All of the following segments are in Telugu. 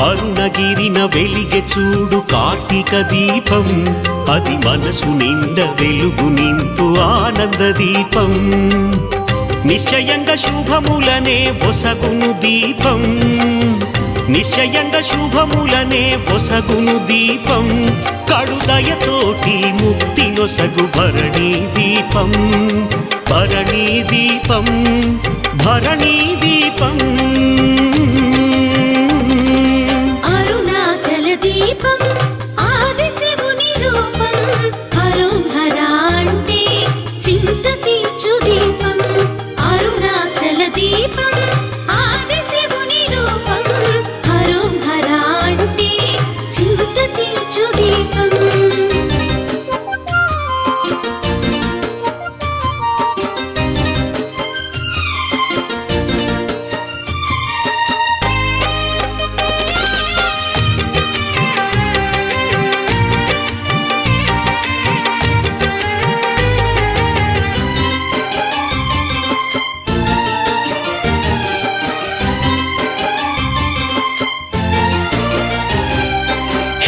అరుణగిరిన వెలిగె చూడు కార్తీక దీపం. అది మనసు నిండ వెలుగు నింపు ఆనంద దీపం. నిశ్చయంగా శుభములనే ఒసగును దీపం. నిశ్చయంగా శుభములనే ఒసగును దీపం. కడుదయతోటి ముక్తి నొసగు భరణీ దీపం. భరణీ దీపం భరణీ దీపం.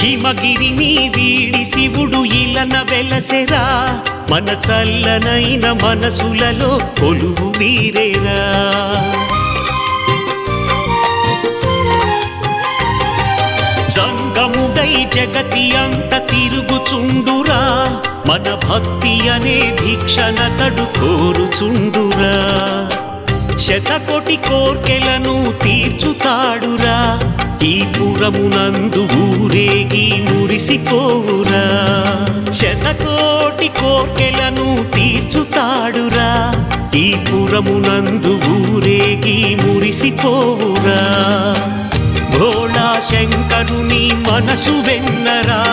హిమగిరిని వీడి శివుడు ఇలన వెలసెరా. మన చల్లనైన మనసులలో కొలువు వీరేరా జంగముడై జగతి అంత తిరుగుచుండురా. మన భక్తి అనే భిక్షణతడు కోరుచుండురా. శతకోటి కోర్కెలను తీర్చుతాడురా. ఈ పురమునందు ఊరేగి మురిసిపోవురా. శతకోటి కోర్కెలను తీర్చుతాడురా. ఈ పురమునందు ఊరేగి మురిసిపోవురా. భోళా శంకరుని మనసు వెన్నరా.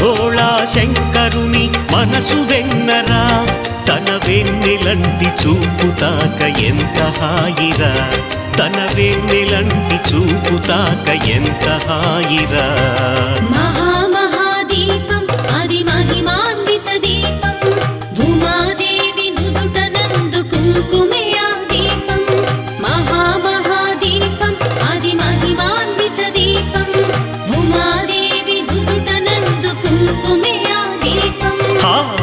భోళా శంకరుని మనసు వెన్నరా. తన వెన్నెలంటి చూపుతాక ఎంత హాయిరా. తన వెన్నెలంటి చూపుతాక ఎంత హాయిరా? మహామహాదీపం అది మహిమాన్విత దీపం. భూమాదేవి నుదుట నందు కుంకుమే ఆ దీపం. మహామహాదీపం అది మహిమాన్విత దీపం. భూమాదేవి నుదుట నందు కుంకుమే ఆ దీపం.